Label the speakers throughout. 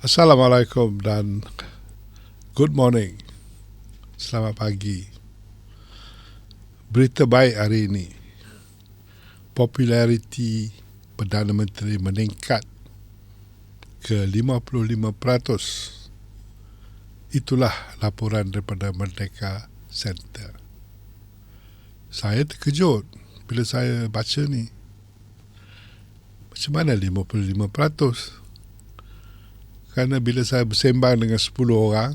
Speaker 1: Assalamualaikum dan good morning. Selamat pagi. Berita baik hari ini. Populariti Perdana Menteri meningkat ke 55%. Itulah laporan daripada Merdeka Center. Saya terkejut bila saya baca ni. Macam mana 55%? Kerana bila saya bersembang dengan 10 orang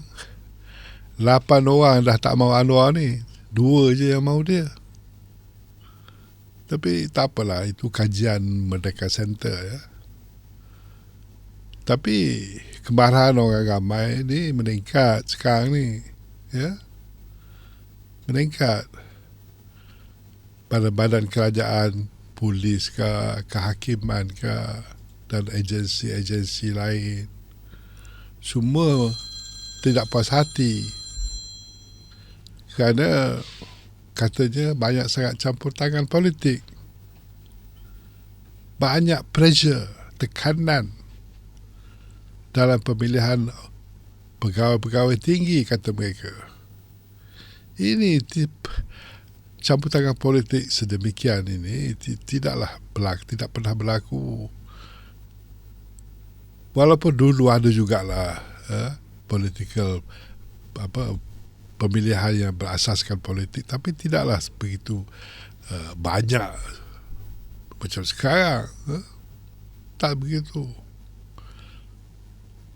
Speaker 1: 8 orang dah tak mau Anwar ni. Dua je yang mau dia. Tapi tak apalah Itu kajian Merdeka Center ya. Tapi Kemarahan orang ramai ni Meningkat sekarang ni Ya. Meningkat. Pada badan kerajaan Polis ke Kehakiman ke Dan agensi-agensi lain semua tidak puas hati. Kerana katanya banyak sangat campur tangan politik. Banyak pressure tekanan dalam pemilihan pegawai-pegawai tinggi kata mereka. Ini tip campur tangan politik sedemikian ini tidaklah berlaku tidak pernah berlaku walaupun dulu ada jugalah uh, political apa pemilihan yang berasaskan politik tapi tidaklah begitu uh, banyak macam sekarang uh, tak begitu.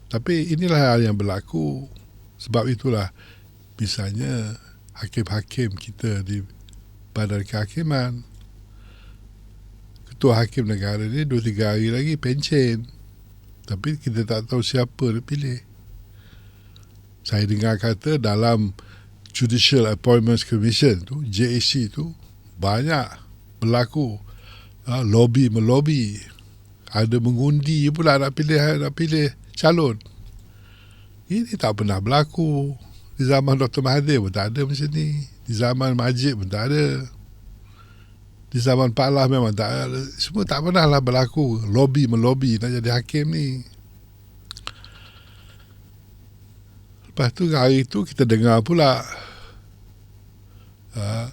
Speaker 1: Tapi inilah hal yang berlaku. Sebab itulah misalnya hakim-hakim kita di badan kehakiman ketua hakim negara ni 2-3 hari lagi pencen tapi kita tak tahu siapa dia pilih. Saya dengar kata dalam Judicial Appointments Commission tu, JAC tu, banyak berlaku uh, lobby melobi. Ada mengundi pula nak pilih nak pilih calon. Ini tak pernah berlaku. Di zaman Dr. Mahathir pun tak ada macam ni. Di zaman Majid pun tak ada di zaman Pak Lah memang tak semua tak pernah lah berlaku. Lobby melobi nak jadi hakim ni. Lepas tu hari tu kita dengar pula uh,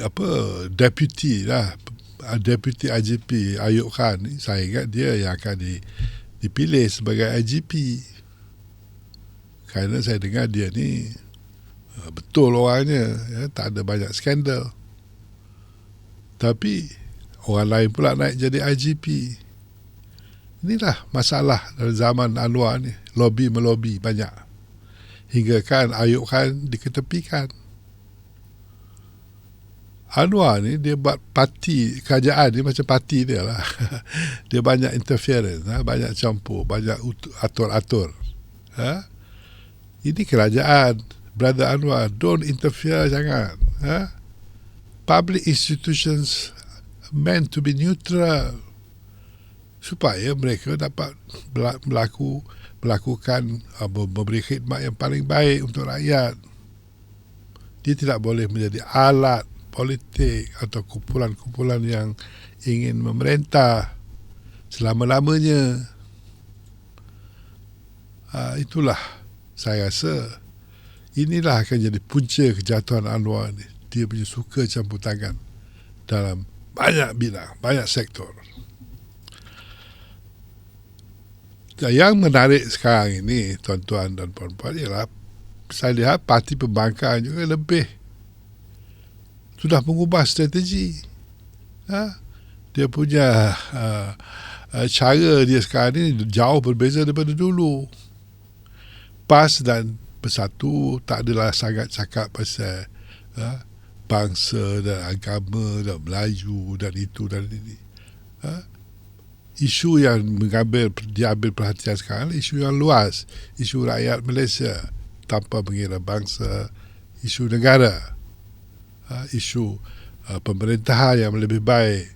Speaker 1: apa deputy lah. Deputy IGP Ayub Khan. Ni saya ingat dia yang akan di, dipilih sebagai IGP kerana saya dengar dia ni uh, betul orangnya ya, tak ada banyak skandal tapi orang lain pula naik jadi IGP. Inilah masalah dalam zaman Anwar ni. Lobby melobi banyak. Hingga kan Ayub Khan diketepikan. Anwar ni dia buat parti kerajaan ni macam parti dia lah. dia banyak interference, ha? banyak campur, banyak atur-atur. Ha? Ini kerajaan. Brother Anwar, don't interfere jangan. Ha? Public institutions meant to be neutral supaya mereka dapat berlaku melakukan uh, memberi khidmat yang paling baik untuk rakyat. Dia tidak boleh menjadi alat politik atau kumpulan-kumpulan yang ingin memerintah selama-lamanya. Uh, itulah saya rasa inilah akan jadi punca kejatuhan Anwar ini dia punya suka campur tangan dalam banyak bidang, banyak sektor. Yang menarik sekarang ini, tuan-tuan dan puan-puan, ialah saya lihat parti pembangkang juga lebih sudah mengubah strategi. Ha? Dia punya uh, cara dia sekarang ini jauh berbeza daripada dulu. PAS dan Bersatu tak adalah sangat cakap pasal uh, bangsa dan agama dan Melayu dan itu dan ini. Ha? Isu yang mengambil diambil perhatian sekarang isu yang luas, isu rakyat Malaysia tanpa mengira bangsa, isu negara, ha? isu uh, pemerintahan yang lebih baik,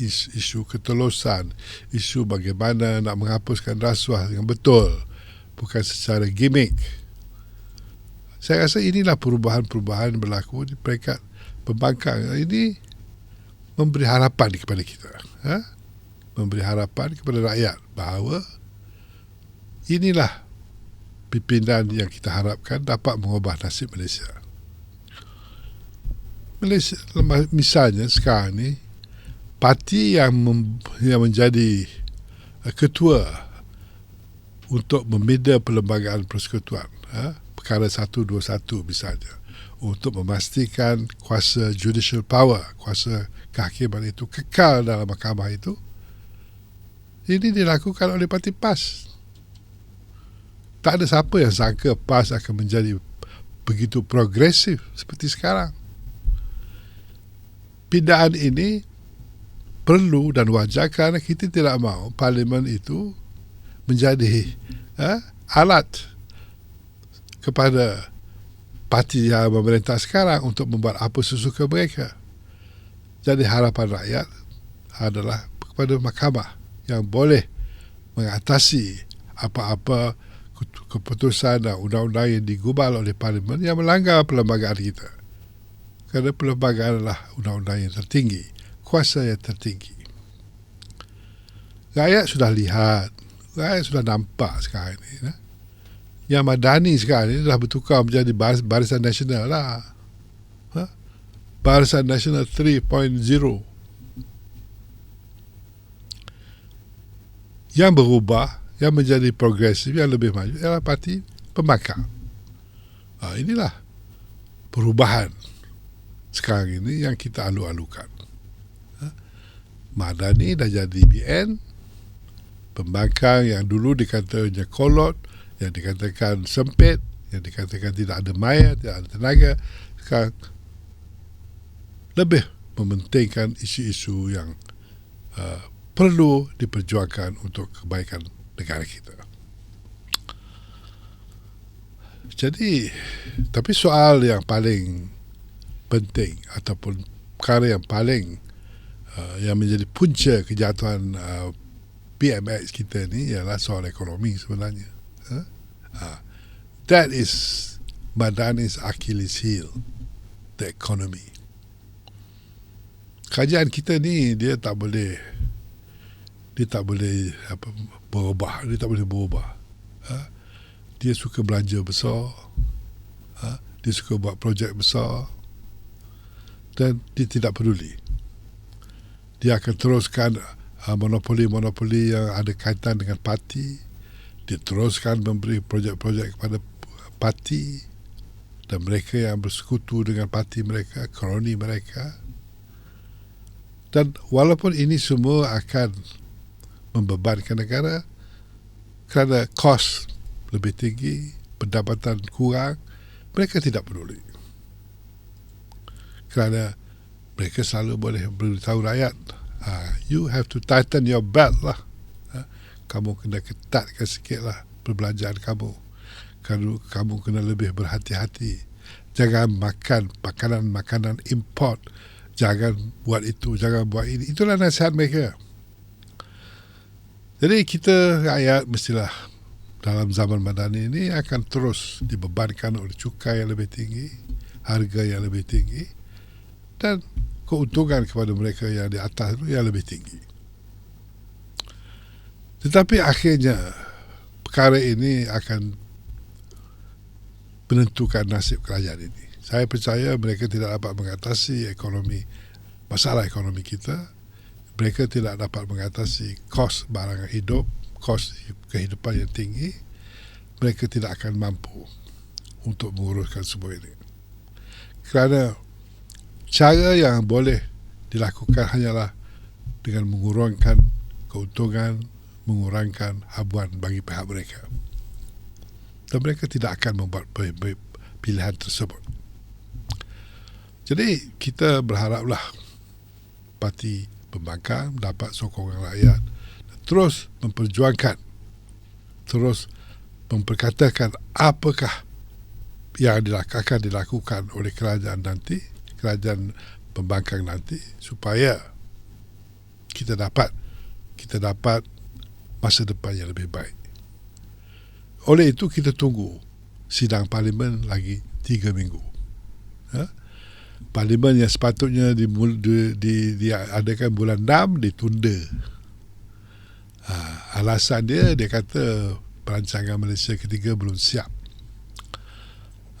Speaker 1: isu, isu ketelusan, isu bagaimana nak menghapuskan rasuah dengan betul, bukan secara gimmick. Saya rasa inilah perubahan-perubahan berlaku di peringkat pembangkang ini memberi harapan kepada kita ha? memberi harapan kepada rakyat bahawa inilah pimpinan yang kita harapkan dapat mengubah nasib Malaysia. Malaysia misalnya sekarang ni parti yang mem, yang menjadi uh, ketua untuk membina perlembagaan persekutuan ha, perkara 121 misalnya untuk memastikan kuasa judicial power kuasa kehakiman itu kekal dalam mahkamah itu ini dilakukan oleh parti PAS. Tak ada siapa yang sangka PAS akan menjadi begitu progresif seperti sekarang. Pindaan ini perlu dan wajar kerana kita tidak mahu parlimen itu menjadi eh, alat kepada parti yang memerintah sekarang untuk membuat apa sesuka mereka. Jadi harapan rakyat adalah kepada mahkamah yang boleh mengatasi apa-apa keputusan dan undang-undang yang digubal oleh parlimen yang melanggar perlembagaan kita. Kerana perlembagaan adalah undang-undang yang tertinggi, kuasa yang tertinggi. Rakyat sudah lihat saya sudah nampak sekarang ni. Ya. Yang Madani sekarang ni dah bertukar menjadi baris, Barisan Nasional lah. Ha? Barisan Nasional 3.0. Yang berubah, yang menjadi progresif, yang lebih maju ialah parti pembangkang. Ha, inilah perubahan sekarang ini yang kita alu-alukan. Ha? Madani dah jadi BN, pembangkang yang dulu dikatakan kolot, yang dikatakan sempit, yang dikatakan tidak ada maya, tidak ada tenaga, sekarang lebih mementingkan isu-isu yang uh, perlu diperjuangkan untuk kebaikan negara kita. Jadi, tapi soal yang paling penting ataupun perkara yang paling uh, yang menjadi punca kejatuhan uh, PMX kita ni ialah soal ekonomi sebenarnya. Ha? Ha. That is Madani's Achilles heel, the economy. Kajian kita ni dia tak boleh dia tak boleh apa berubah, dia tak boleh berubah. Ha? Dia suka belanja besar. Ha? Dia suka buat projek besar. Dan dia tidak peduli. Dia akan teruskan monopoli-monopoli yang ada kaitan dengan parti diteruskan memberi projek-projek kepada parti dan mereka yang bersekutu dengan parti mereka, kroni mereka. Dan walaupun ini semua akan membebankan negara kerana kos lebih tinggi, pendapatan kurang, mereka tidak peduli. Kerana mereka selalu boleh beritahu rakyat ha, you have to tighten your belt lah. Kamu kena ketatkan sikit lah perbelanjaan kamu. Kamu, kamu kena lebih berhati-hati. Jangan makan makanan-makanan import. Jangan buat itu, jangan buat ini. Itulah nasihat mereka. Jadi kita rakyat mestilah dalam zaman madani ini akan terus dibebankan oleh cukai yang lebih tinggi, harga yang lebih tinggi dan keuntungan kepada mereka yang di atas itu yang lebih tinggi. Tetapi akhirnya perkara ini akan menentukan nasib kerajaan ini. Saya percaya mereka tidak dapat mengatasi ekonomi masalah ekonomi kita. Mereka tidak dapat mengatasi kos barang hidup, kos kehidupan yang tinggi. Mereka tidak akan mampu untuk menguruskan semua ini. Kerana cara yang boleh dilakukan hanyalah dengan mengurangkan keuntungan, mengurangkan habuan bagi pihak mereka. Dan mereka tidak akan membuat pilihan tersebut. Jadi kita berharaplah parti pembangkang dapat sokongan rakyat dan terus memperjuangkan terus memperkatakan apakah yang akan dilakukan oleh kerajaan nanti kerajaan pembangkang nanti supaya kita dapat kita dapat masa depan yang lebih baik. Oleh itu kita tunggu sidang parlimen lagi tiga minggu. Ha? Parlimen yang sepatutnya di, di, di, diadakan bulan 6 ditunda. Ha, alasan dia dia kata perancangan Malaysia ketiga belum siap.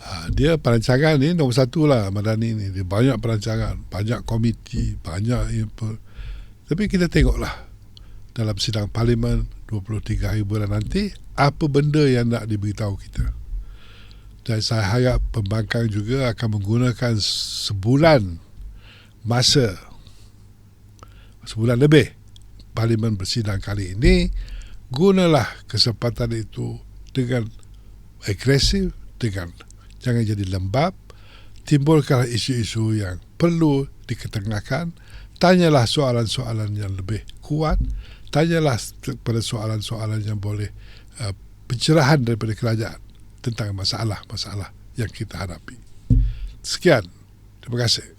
Speaker 1: Ha, dia perancangan ni nombor satu lah Madani ni. Dia banyak perancangan, banyak komiti, banyak. Tapi kita tengoklah dalam sidang parlimen 23 hari bulan nanti apa benda yang nak diberitahu kita. Dan saya harap pembangkang juga akan menggunakan sebulan masa sebulan lebih parlimen bersidang kali ini gunalah kesempatan itu dengan agresif dengan jangan jadi lembab timbulkanlah isu-isu yang perlu diketengahkan tanyalah soalan-soalan yang lebih kuat. Tanyalah pada soalan-soalan yang boleh uh, pencerahan daripada kerajaan tentang masalah-masalah yang kita hadapi. Sekian. Terima kasih